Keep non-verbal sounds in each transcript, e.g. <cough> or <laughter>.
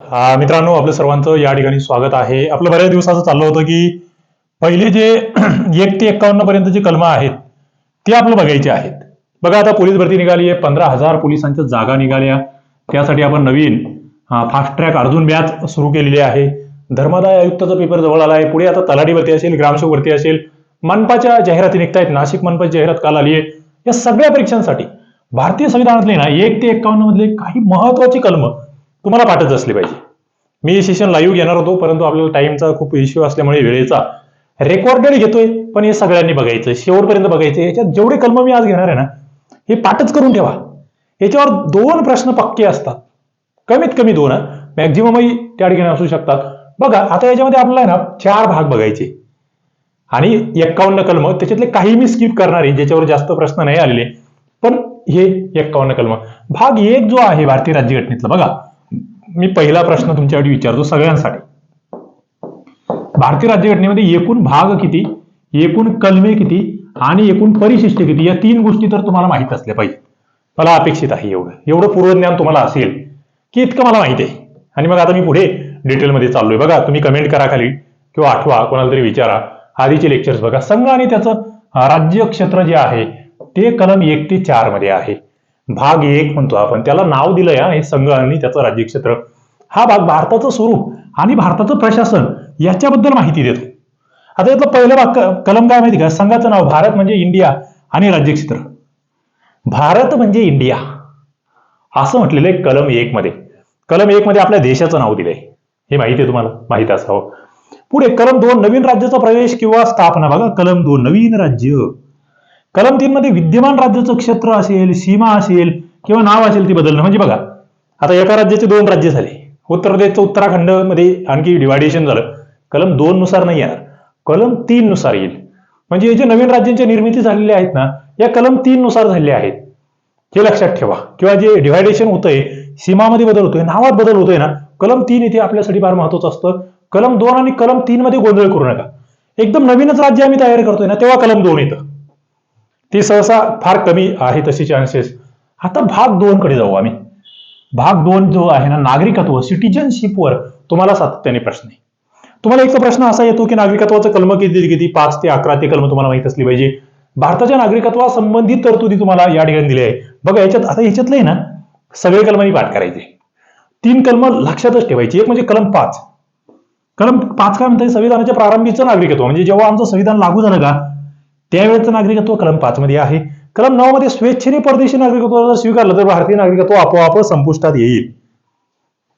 हा, मित्रांनो आपलं सर्वांचं या ठिकाणी स्वागत आहे. आपलं बऱ्याच दिवसाचं चाललं होतं की पहिले जे <clears throat> एक ते एक्कावन्न पर्यंत जे कलमं आहेत ते आपलं बघायचे आहेत. बघा आता पोलीस भरती निघाली आहे पंधरा हजार पोलिसांच्या जागा निघाल्या. त्यासाठी आपण नवीन फास्ट ट्रॅक अर्जुन बॅच सुरू केलेली आहे. धर्मादाय आयुक्ताचा पेपर जवळ आला आहे पुढे आता तलाठी भरती असेल ग्रामसेवक भरती असेल मनपाच्या जाहिराती निघतायत. नाशिक मनपाची जाहिरात काल आली आहे या सगळ्या परीक्षांसाठी भारतीय संविधानातले ना एक ते एक्कावन्न मधले काही महत्वाची कलमं तुम्हाला पाठच असली पाहिजे. मी हे सेशन लाईव्ह घेणार होतो परंतु आपल्याला टाइमचा खूप इश्यू असल्यामुळे वेळेचा रेकॉर्डेड घेतोय पण हे सगळ्यांनी बघायचं शेवटपर्यंत बघायचं. याच्यात जेवढे कलम मी आज घेणार आहे ना हे पाठच करून ठेवा. याच्यावर दोन प्रश्न पक्के असतात. कमीत कमी दोन मॅक्झिममही त्या ठिकाणी असू शकतात. बघा आता याच्यामध्ये आपल्याला आहे ना चार भाग बघायचे. आणि एक्कावन्न कलम त्याच्यातले काही मी स्किप करणार आहे ज्याच्यावर जास्त प्रश्न नाही आलेले. पण हे एक्कावन्न कलम. भाग एक जो आहे भारतीय राज्यघटनेतला बघा. मी पहिला प्रश्न तुमच्यासाठी विचारतो सगळ्यांसाठी. भारतीय राज्यघटनेमध्ये एकूण भाग किती एकूण कलमे किती आणि एकूण परिशिष्ट किती या तीन गोष्टी तर तुम्हाला माहीत असल्या पाहिजे मला अपेक्षित आहे एवढं. एवढं पूर्वज्ञान तुम्हाला असेल की इतकं मला माहिती आहे. आणि मग आता मी पुढे डिटेलमध्ये चाललोय. बघा तुम्ही कमेंट करा खाली किंवा आठवा कोणाला तरी विचारा. आधीचे लेक्चर्स बघा. संघ आणि त्याचं राज्य क्षेत्र जे आहे ते कलम एक ते चारमध्ये आहे. भाग एक म्हणतो आपण. त्याला नाव दिलंय या हे संघ आणि त्याचं राज्यक्षेत्र. हा भाग भारताचं स्वरूप आणि भारताचं प्रशासन याच्याबद्दल माहिती देतो. आता यातलं पहिलं भाग कलम काय माहिती का? संघाचं नाव भारत म्हणजे इंडिया आणि राज्यक्षेत्र. भारत म्हणजे इंडिया. असं म्हटलेलं आहे कलम एक मध्ये. कलम एक मध्ये आपल्या देशाचं नाव दिलंय. हे माहिती आहे तुम्हाला? माहीत असावं. पुढे कलम दोन नवीन राज्याचा प्रवेश किंवा स्थापना. बघा कलम दोन नवीन राज्य. कलम तीन मध्ये विद्यमान राज्याचं क्षेत्र असेल सीमा असेल किंवा नाव असेल ती बदलणं. म्हणजे बघा आता एका राज्याचे दोन राज्य झाले. उत्तर प्रदेशचं उत्तराखंडमध्ये आणखी डिवायडेशन झालं. कलम दोन नुसार नाही येणार. कलम तीन नुसार येईल. म्हणजे हे जे नवीन राज्यांची निर्मिती झालेली आहेत ना या कलम तीन नुसार झालेल्या आहेत. हे लक्षात ठेवा. किंवा जे डिव्हायडेशन होतंय सीमामध्ये बदल होतोय नावात बदल होतोय ना कलम तीन इथे आपल्यासाठी फार महत्वाचं असतं. कलम दोन आणि कलम तीन मध्ये गोंधळ करू नका. एकदम नवीनच राज्य आम्ही तयार करतोय ना तेव्हा कलम दोन येतं. ती सहसा फार कमी आहे तशी चान्सेस आता भाग दोन कडे जाऊ आम्ही. भाग दोन जो आहे ना नागरिकत्व सिटीजनशिपवर तुम्हाला सातत्याने प्रश्न आहे. तुम्हाला एक प्रश्न असा येतो की नागरिकत्वाचं कलम किती किती? पाच ते अकरा ते कलम तुम्हाला माहीत असली पाहिजे. भारताच्या नागरिकत्वासंबंधित तरतुदी तुम्हाला या ठिकाणी दिल्या आहे बघा याच्यात आता याच्यातलं ना सगळे कलमांनी पाठ करायचे. तीन कलम लक्षातच ठेवायची. एक म्हणजे कलम पाच. कलम पाच काय म्हणतात संविधानाच्या प्रारंभीचं नागरिकत्व. म्हणजे जेव्हा आमचं संविधान लागू झालं का त्यावेळेचं नागरिकत्व कलम पाच मध्ये आहे. कलम नऊ मध्ये स्वेच्छेने परदेशी नागरिकत्व जर स्वीकारलं तर भारतीय नागरिकत्व आपोआप संपुष्टात येईल.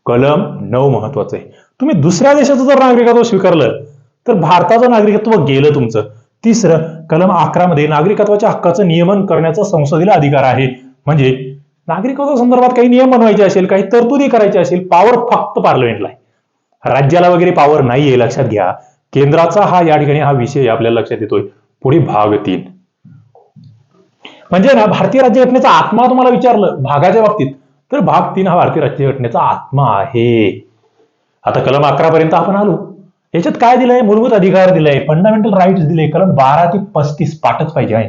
कलम नऊ महत्वाचं आहे. तुम्ही दुसऱ्या देशाचं जर नागरिकत्व स्वीकारलं तर भारताचं नागरिकत्व गेलं तुमचं. तिसरं कलम अकरा मध्ये नागरिकत्वाच्या हक्काचं नियमन करण्याचा संसदेला अधिकार आहे. म्हणजे नागरिकत्वा संदर्भात काही नियम बनवायचे असेल काही तरतुदी करायची असेल पॉवर फक्त पार्लमेंटला आहे. राज्याला वगैरे पॉवर नाहीये लक्षात घ्या. केंद्राचा हा या ठिकाणी हा विषय आपल्याला लक्षात येतोय. पुढे भाग तीन. म्हणजे ना भारतीय राज्यघटनेचा आत्मा तुम्हाला विचारलं भागाच्या बाबतीत. तर भाग तीन हा भारतीय राज्यघटनेचा आत्मा आहे. आता कलम अकरा पर्यंत आपण आलो. याच्यात काय दिलंय? मूलभूत अधिकार दिलाय. फंडामेंटल राईट्स दिले. कलम बारा ते पस्तीस पाठच पाहिजे आहे.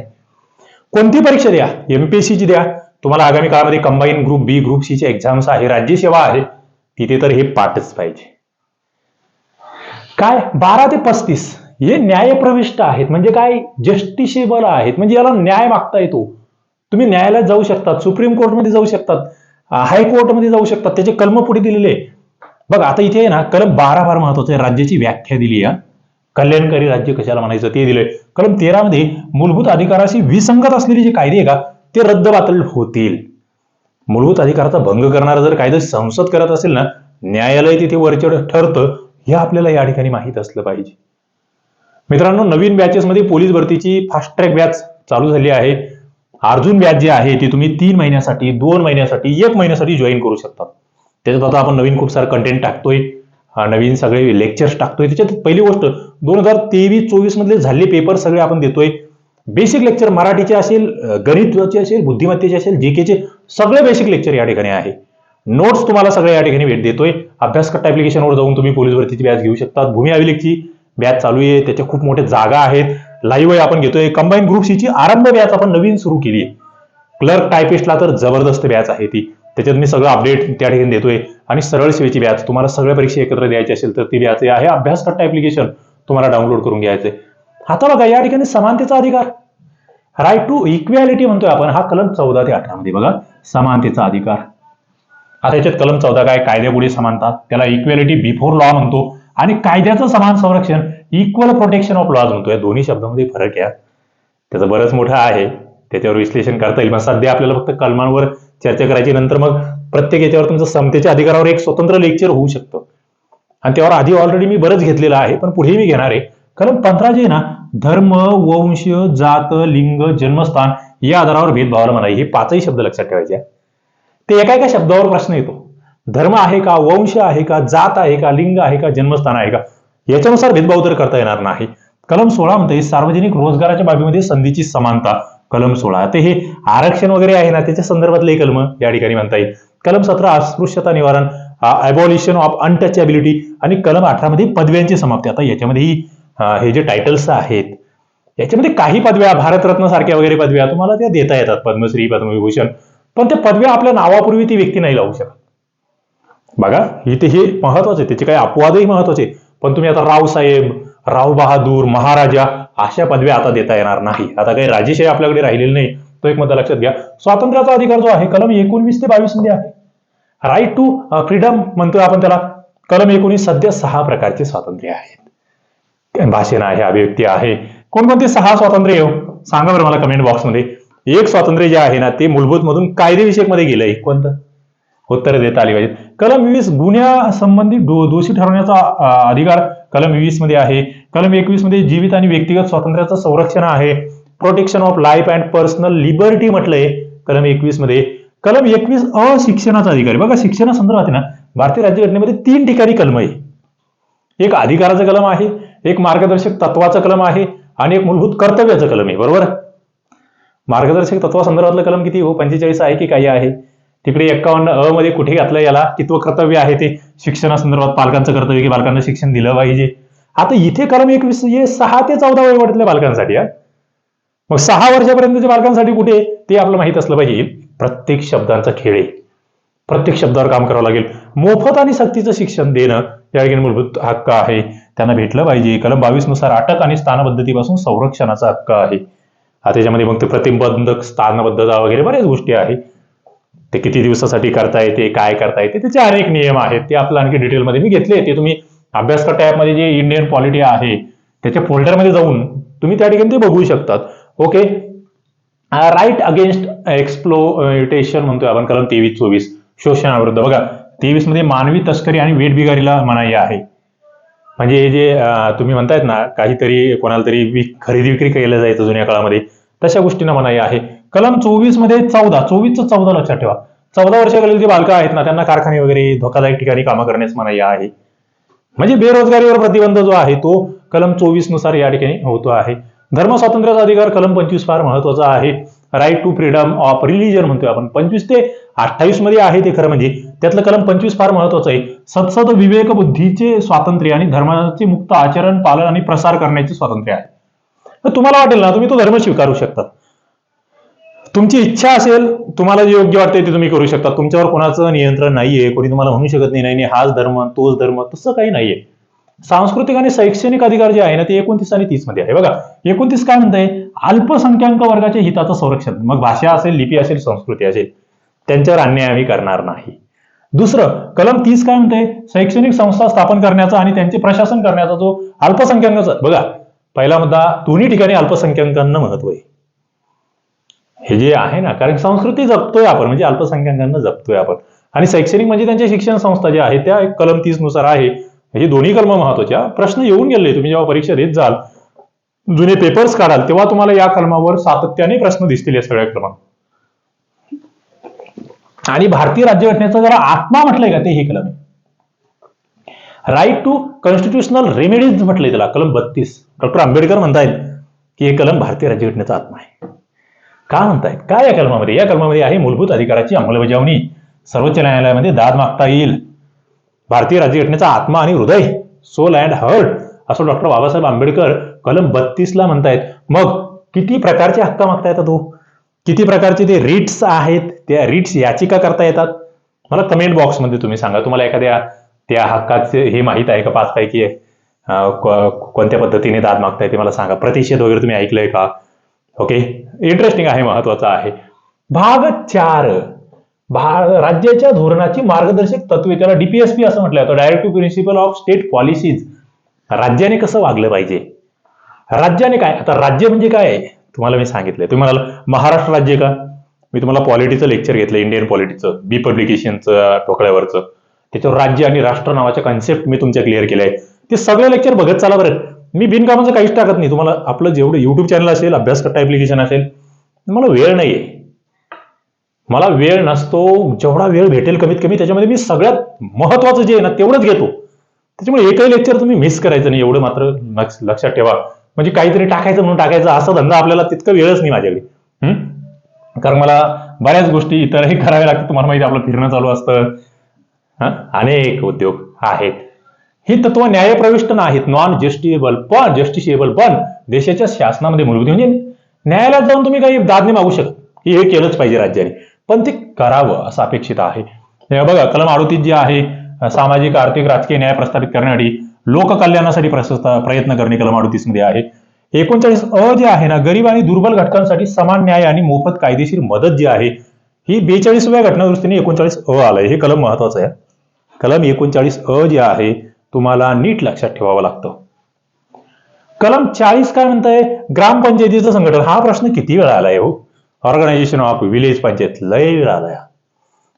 कोणती परीक्षा द्या? एमपीएससीची द्या. तुम्हाला आगामी काळामध्ये combine group B group C चे एक्झाम्स आहे. राज्यसेवा आहे. तिथे तर हे पाठच पाहिजे. काय? बारा ते पस्तीस. हे न्यायप्रविष्ट आहेत. म्हणजे काय? जस्टिसेबल आहेत. म्हणजे याला न्याय मागता येतो. तुम्ही न्यायालयात जाऊ शकतात. सुप्रीम कोर्टमध्ये जाऊ शकतात. हायकोर्टमध्ये जाऊ शकतात. त्याचे कलम पुढे दिलेले बघ आता इथे आहे ना कलम बारा फार महत्वाचं आहे. राज्याची व्याख्या दिली आहे. कल्याणकारी राज्य कशाला म्हणायचं ते दिलंय. कलम तेरा मध्ये मूलभूत अधिकाराशी विसंगत असलेले जे कायदे आहे का ते रद्द बातल होतील. मूलभूत अधिकाराचा भंग करणारा जर कायदा संसद करत असेल ना न्यायालय तिथे वरचढ ठरतं हे आपल्याला या ठिकाणी माहीत असलं पाहिजे. मित्रांनो नवीन बॅचेस मध्ये पोलीस भरतीची फास्ट ट्रॅक बॅच चालू झाली आहे. अर्जुन बॅच जे आहे ती तुम्ही तीन महिन्यासाठी दोन महिन्यासाठी एक महिन्यासाठी जॉईन करू शकता. त्याच्यात आता आपण नवीन खूप सारं कंटेंट टाकतोय. हा, नवीन सगळे लेक्चर्स टाकतोय. त्याच्यात पहिली गोष्ट दोन हजार तेवीस चोवीस मधले झाले पेपर सगळे आपण देतोय. बेसिक लेक्चर मराठीचे असेल गणिताचे असेल बुद्धिमत्तेचे असेल जीकेचे सगळे बेसिक लेक्चर या ठिकाणी आहे. नोट्स तुम्हाला सगळे या ठिकाणी भेट देतोय. अभ्यासकट्टा ऍप्लिकेशनवर जाऊन तुम्ही पोलीस भरतीची बॅच घेऊ शकता. भूमी अभिलेखची बॅच चालू आहे त्याच्या खूप मोठ्या जागा आहेत. लाईव्ह आपण घेतोय. कंबाईन ग्रुप सी ची आरंभ बॅच आपण नवीन सुरू केली आहे. क्लर्क टायपिस्टला तर जबरदस्त बॅच आहे ती. त्याच्यात मी सगळं अपडेट त्या ठिकाणी देतोय. आणि सरळ सेवेची बॅच तुम्हाला सगळ्या परीक्षा एकत्र द्यायची असेल तर ती बॅच आहे. अभ्यास कट्टा ऍप्लिकेशन तुम्हाला डाउनलोड करून घ्यायचंय आता बघा या ठिकाणी समानतेचा अधिकार. राईट टू इक्वॅलिटी म्हणतोय आपण. हा कलम चौदा ते अठरा मध्ये बघा. समानतेचा अधिकार. आता याच्यात कलम चौदा काय? कायद्यापुढे समानता. त्याला इक्वॅलिटी बिफोर लॉ म्हणतो. आणि कायद्याचं समान संरक्षण इक्वल प्रोटेक्शन ऑफ लॉज म्हणतो या दोन्ही शब्दामध्ये फरक आहे. त्याचं बरंच मोठं आहे. त्याच्यावर विश्लेषण करता येईल. मग सध्या आपल्याला फक्त कलमांवर चर्चा करायची नंतर मग प्रत्येक याच्यावर तुमचं समतेच्या अधिकारावर एक स्वतंत्र लेक्चर होऊ शकतं. आणि त्यावर आधी ऑलरेडी मी बरंच घेतलेलं आहे पण पुढे मी घेणार आहे. कलम पंधरा जे ना धर्म वंश जात लिंग जन्मस्थान या आधारावर भेदभावाला म्हणाई हे पाचही शब्द लक्षात ठेवायचे. ते एका एका शब्दावर प्रश्न येतो. धर्म आहे का वंश आहे का जात आहे का लिंग आहे का जन्मस्थान आहे का याच्यानुसार भेदभाव तर करता येणार नाही. कलम सोळा म्हणते सार्वजनिक रोजगाराच्या बाबीमध्ये संधीची समानता. कलम सोळा. ते हे आरक्षण वगैरे आहे ना त्याच्या संदर्भातले कलम या ठिकाणी म्हणता येईल. कलम सतरा अस्पृश्यता निवारण अबॉलिशन ऑफ अनटचॅबिलिटी आणि कलम अठरा मध्ये पदव्यांची समाप्ती. आता याच्यामध्ये ही, हे जे टायटल्स आहेत याच्यामध्ये काही पदव्या भारतरत्न सारख्या वगैरे पदव्या तुम्हाला त्या देता येतात पद्मश्री पद्मविभूषण. पण त्या पदव्या आपल्या नावापूर्वी ती व्यक्ती नाही लावू शकत. बघा इथे हे महत्त्वाचे त्याचे काही अपवादही महत्त्वाचे पण तुम्ही आता रावसाहेब राव बहादूर महाराजा अशा पदव्या आता देता येणार नाही. आता काही राजेशाही आपल्याकडे राहिलेली नाही. तो एक मुद्दा लक्षात घ्या. स्वातंत्र्याचा अधिकार जो आहे कलम एकोणवीस ते बावीसमध्ये आहे. राईट टू फ्रीडम म्हणतोय आपण त्याला. कलम एकोणीस सध्या सहा प्रकारचे स्वातंत्र्य आहेत. भाषण आहे अभिव्यक्ती आहे. कोणकोणते सहा स्वातंत्र्य येऊ? सांगा बरं मला कमेंट बॉक्समध्ये एक स्वातंत्र्य जे आहे ना ते मूलभूत मधून कायदेविषयकमध्ये गेलंय. कोणतं? उत्तर देता आली पाहिजेत. कलम वीस गुन्ह्यासंबंधी दो, दोषी ठरवण्याचा अधिकार कलम वीसमध्ये आहे. कलम एकवीसमध्ये जीवित आणि व्यक्तिगत स्वातंत्र्याचं संरक्षण आहे. Protection of life and personal liberty म्हटलंय कलम एकवीसमध्ये. कलम एकवीस अशिक्षणाचा अधिकार. बघा शिक्षणासंदर्भात आहे ना भारतीय राज्यघटनेमध्ये तीन ठिकाणी कलम आहे. एक अधिकाराचं कलम आहे एक मार्गदर्शक तत्वाचं कलम आहे आणि एक मूलभूत कर्तव्याचं कलम आहे. बरोबर? मार्गदर्शक तत्वासंदर्भातलं कलम किती हो? पंचेचाळीस आहे की काही आहे? तिकडे एक्कावन्न अ मध्ये कुठे घातलं याला? कितव कर्तव्य आहे ते? शिक्षणासंदर्भात पालकांचं कर्तव्य की बालकांना शिक्षण दिलं पाहिजे. आता इथे कलम एकवीस हे सहा ते चौदा वयोगटातल्या बालकांसाठी हा. मग सहा वर्षापर्यंतच्या बालकांसाठी कुठे? ते आपलं माहीत असलं पाहिजे. प्रत्येक शब्दांचा खेळ आहे. प्रत्येक शब्दावर काम करावं लागेल. मोफत आणि सक्तीचं शिक्षण देणं या ठिकाणी मूलभूत हक्क आहे. त्यांना भेटलं पाहिजे. कलम बावीसनुसार अटक आणि स्थानपद्धतीपासून संरक्षणाचा हक्क आहे. आता त्याच्यामध्ये मग ते प्रतिबंधक स्थानबद्धता वगैरे बऱ्याच गोष्टी आहेत ते किती दिवसासाठी करता येते काय करता येते त्याचे अनेक नियम आहेत. ते आपलं आणखी डिटेलमध्ये मी घेतले. ते तुम्ही अभ्यास टॅबमध्ये जे इंडियन पॉलिटी आहे त्याच्या फोल्डरमध्ये जाऊन तुम्ही त्या ठिकाणी ते बघू शकतात. ओके राईट अगेन्स्ट एक्सप्लोटेशन म्हणतोय आपण कलम तेवीस चोवीस शोषणाविरुद्ध बघा तेवीसमध्ये मानवी तस्करी आणि वेट बिगारीला मनाई आहे. म्हणजे हे जे uh, तुम्ही म्हणतायत ना काहीतरी कोणाला तरी खरेदी विक्री केलं जायचं जुन्या काळामध्ये तशा गोष्टींना मनाई आहे. कलम चोवीसमध्ये चौदा चोवीसचं चौदा लक्षात ठेवा. चौदा वर्षाखालील जे बालकं आहेत ना त्यांना कारखाने वगैरे धोकादायक ठिकाणी कामं करण्यास मनाई आहे. म्हणजे बेरोजगारीवर प्रतिबंध जो आहे तो कलम चोवीसनुसार या ठिकाणी होतो आहे. धर्म स्वातंत्र्याचा अधिकार कलम पंचवीस फार महत्त्वाचा आहे. Right to freedom of religion म्हणतोय आपण. पंचवीस ते अठ्ठावीसमध्ये आहे ते खरं म्हणजे. त्यातलं कलम पंचवीस फार महत्वाचं आहे. सत्सद विवेक बुद्धीचे स्वातंत्र्य आणि धर्माचे मुक्त आचरण पालन आणि प्रसार करण्याचे स्वातंत्र्य आहे. तर तुम्हाला वाटेल ना तुम्ही तो धर्म स्वीकारू शकता. तुमची इच्छा असेल तुम्हाला जे योग्य वाटते ते तुम्ही करू शकता. तुमच्यावर कोणाचं नियंत्रण नाहीये कोणी तुम्हाला म्हणू शकत नाही नाही हाच धर्म तोच धर्म तसं काही नाहीये. सांस्कृतिक आणि शैक्षणिक अधिकार जे आहे ना ते एकोणतीस आणि तीसमध्ये आहे. बघा एकोणतीस काय म्हणताय? अल्पसंख्याक वर्गाच्या हिताचं संरक्षण. मग भाषा असेल लिपी असेल संस्कृती असेल त्यांच्यावर अन्याय आम्ही करणार नाही. दुसरं कलम तीस काय म्हणते शैक्षणिक संस्था स्थापन करण्याचा आणि त्यांचे प्रशासन करण्याचा जो अल्पसंख्याकाचा. बघा पहिला मुद्दा दोन्ही ठिकाणी अल्पसंख्याकांना महत्त्व आहे. हे जे आहे ना कारण संस्कृती जपतोय आपण म्हणजे अल्पसंख्याकांना जपतोय आपण. आणि शैक्षणिक म्हणजे त्यांच्या शिक्षण संस्था ज्या आहेत त्या एक कलम तीसनुसार आहे. हे दोन्ही कलम महत्त्वाच्या प्रश्न येऊन गेले तुम्ही जेव्हा परीक्षा देत जाल जुने पेपर्स काढाल तेव्हा तुम्हाला या कलमावर सातत्याने प्रश्न दिसतील या सगळ्या कलमात. आणि भारतीय राज्यघटनेचा जरा आत्मा म्हटलंय का ते हे कलम? राईट टू कॉन्स्टिट्युशनल रेमेडीज म्हटलंय त्याला कलम बत्तीस. डॉक्टर आंबेडकर म्हणतायत की हे कलम भारतीय राज्यघटनेचा आत्मा आहे. का म्हणतायत काय या कलमामध्ये? या कलमामध्ये आहे मूलभूत अधिकाराची अंमलबजावणी. सर्वोच्च न्यायालयामध्ये दाद मागता येईल. भारतीय राज्यघटनेचा आत्मा आणि हृदय सोल अँड हर्ट असं डॉक्टर बाबासाहेब आंबेडकर कलम बत्तीस ला म्हणतायत. मग किती प्रकारचे हक्क मागता येतात हो किती प्रकारचे ते रिट्स आहेत त्या रिट्स याचिका करता येतात? मला कमेंट बॉक्समध्ये तुम्ही सांगा. तुम्हाला एखाद्या त्या हक्काचे हे माहीत आहे का? पाच पैकी कोणत्या पद्धतीने दाद मागताय ते मला सांगा. प्रतिषेध वगैरे तुम्ही ऐकलंय का? ओके इंटरेस्टिंग आहे महत्वाचं आहे. भाग चार भा राज्याच्या धोरणाची मार्गदर्शक तत्वे त्याला डीपीएसपी असं म्हटलं जातं directive principle of state policies राज्याने कसं वागलं पाहिजे? राज्याने काय? आता राज्य म्हणजे काय? तुम्हाला मी सांगितलंय. तुम्ही म्हणाल महाराष्ट्र राज्य का? मी तुम्हाला पॉलिटीचं लेक्चर घेतलं इंडियन पॉलिटीचं बी पब्लिकेशनचं ठोकळ्यावरचं त्याच्यावर राज्य आणि राष्ट्र नावाच्या कन्सेप्ट मी तुमच्या क्लिअर केलंय ते सगळे लेक्चर बघत चाला बरं. मी बिनकामाचं काहीच टाकत नाही. तुम्हाला आपलं जेवढं युट्यूब चॅनल असेल अभ्यास करता ऍप्लिकेशन असेल मला वेळ नाहीये. मला वेळ नसतो जेवढा वेळ भेटेल कमीत कमी त्याच्यामध्ये मी सगळ्यात महत्वाचं जे आहे ना तेवढंच घेतो. त्याच्यामुळे एकही लेक्चर तुम्ही मिस करायचं नाही एवढं मात्र लक्षात ठेवा. म्हणजे काहीतरी टाकायचं म्हणून टाकायचं असा धंदा आपल्याला तितकं वेळच नाही माझ्याकडे. कारण मला बऱ्याच गोष्टी इतरही कराव्या लागतात तुम्हाला माहिती आपलं फिरणं चालू असतं. अनेक उद्योग आहेत. ही तत्व न्यायप्रविष्ट नाहीत. नॉन जस्टिएबल पण जस्टिशिएबल पण देशाच्या शासनामध्ये मूलभूत म्हणजे न्यायालयात जाऊन तुम्ही काही दादने मागू शकत. की हे केलंच पाहिजे राज्याने. पण ते करावं असं अपेक्षित आहे. बघा कलम अडोतीस जे आहे सामाजिक आर्थिक राजकीय न्याय प्रस्थापित करण्यासाठी लोककल्याणासाठी प्रशस्त- प्रयत्न करणे कलम अडोतीसमध्ये आहे. एकोणचाळीस अ जे आहे ना गरीब आणि दुर्बल घटकांसाठी समान न्याय आणि मोफत कायदेशीर मदत जी आहे ही बेचाळीसव्या घटनादृष्टीने एकोणचाळीस अ आलंय. हे कलम महत्वाचं आहे. कलम एकोणचाळीस अ जे आहे तुम्हाला नीट लक्षात ठेवावं लागतं. कलम चाळीस काय म्हणतंय? ग्रामपंचायतीचं संघटन. हा प्रश्न किती वेळा आलाय हो? Organisation of village panchayat. लय वेळा आलाय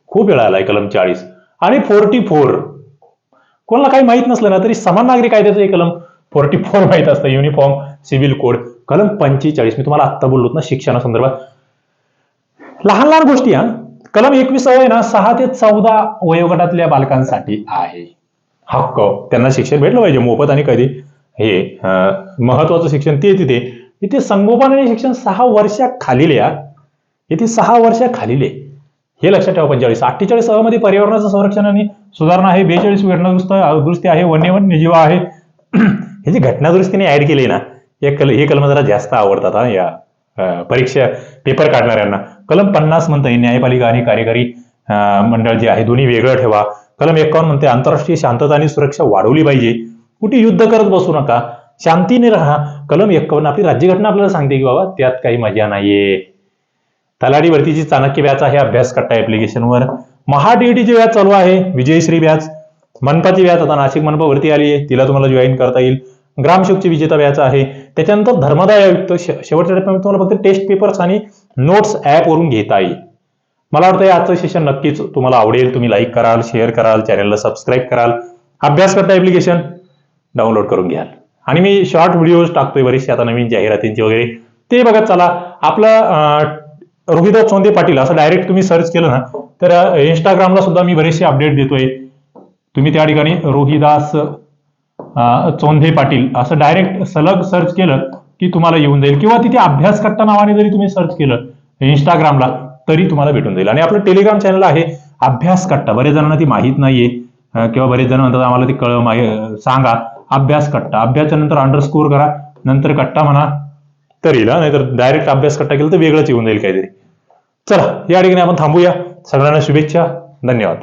खूप वेळा आलाय कलम चाळीस. आणि फोर्टी फोर कोणाला काही माहीत नसलं ना तरी समान नागरी कायद्याचं हे कलम. फोर्टी फोर माहीत असतं. युनिफॉर्म सिव्हिल कोड कलम पंचेचाळीस. मी तुम्हाला आत्ता बोललो ना शिक्षणासंदर्भात. लहान लहान गोष्टी हा. कलम एकवीस आहे ना सहा ते चौदा वयोगटातल्या बालकांसाठी आहे. हक्क त्यांना शिक्षण भेटलं पाहिजे मोफत आणि कधी. हे महत्वाचं शिक्षण ते तिथे. इथे संगोपन आणि शिक्षण सहा वर्षाखालील या इथे सहा वर्षाखालील खालीले. हे लक्षात ठेवा पंचेचाळीस. अठ्ठेचाळीस अ मध्ये पर्यावरणाचं संरक्षण आणि सुधारणा आहे. बेचाळीस घटनादुरुस्त दुरुस्ती आहे वन्यवन जीव आहे. हे जे घटनादुरुस्तीने ऍड केले ना हे कल हे कलम जरा जास्त आवडतात हा या परीक्षा पेपर काढणाऱ्यांना. कलम पन्नास म्हणतं न्यायपालिका आणि कार्यकारी मंडळ जे आहे दोन्ही वेगळं ठेवा. कलम एकावन्न म्हणते आंतरराष्ट्रीय शांतता आणि सुरक्षा वाढवली पाहिजे. कुठे युद्ध करत बसू नका. शांतीने राहा. कलम एकावन्न आपली राज्यघटना आपल्याला सांगते की बाबा त्यात काही मजा नाहीये. तलाठी भरतीची चाणक्य व्याज आहे अभ्यास कट्टा ऍप्लिकेशनवर महाडीईटीची व्याज चालू आहे विजयश्री व्याज. मनपाची व्याज आता नाशिक मनपा भरती आली आहे तिला तुम्हाला जॉईन करता येईल. ग्रामशोकची विजेता व्याज आहे. त्याच्यानंतर धर्मदाय आयुक्त शेवटच्या टप्प्यामध्ये तुम्हाला फक्त टेस्ट पेपर्स आणि नोट्स ऍपवरून घेता येईल. मला वाटतं आजचं सेशन नक्कीच तुम्हाला आवडेल. तुम्ही लाईक कराल शेअर कराल चॅनलला सबस्क्राईब कराल. अभ्यास करता ऍप्लिकेशन डाउनलोड करून घ्याल. आणि मी शॉर्ट व्हिडिओज टाकतोय बरेचसे आता नवीन जाहिरातींचे वगैरे. ते बघत चला. आपलं रोहिदास चोंदे पाटील असं डायरेक्ट तुम्ही सर्च केलं ना तर इंस्टाग्रामला सुद्धा मी बरेचसे अपडेट देतोय. तुम्ही त्या ठिकाणी रोहिदास चोंधे पाटील असं डायरेक्ट सलग सर्च केलं की तुम्हाला येऊन जाईल. किंवा तिथे अभ्यास करता नावाने जरी तुम्ही सर्च केलं इंस्टाग्रामला तरी तुम्हाला भेटून जाईल. आणि आपलं टेलिग्राम चॅनल आहे अभ्यास कट्टा. बरेच जणांना ती माहीत नाहीये. किंवा बरेच जण म्हणतात आम्हाला ते कळ सांगा. अभ्यास कट्टा. अभ्यासच्या नंतर अंडरस्कोर करा नंतर कट्टा म्हणा. तर येईल नाहीतर डायरेक्ट अभ्यास कट्टा केला तर वेगळंच येऊन जाईल काहीतरी. चला या ठिकाणी आपण थांबूया. सगळ्यांना शुभेच्छा. धन्यवाद.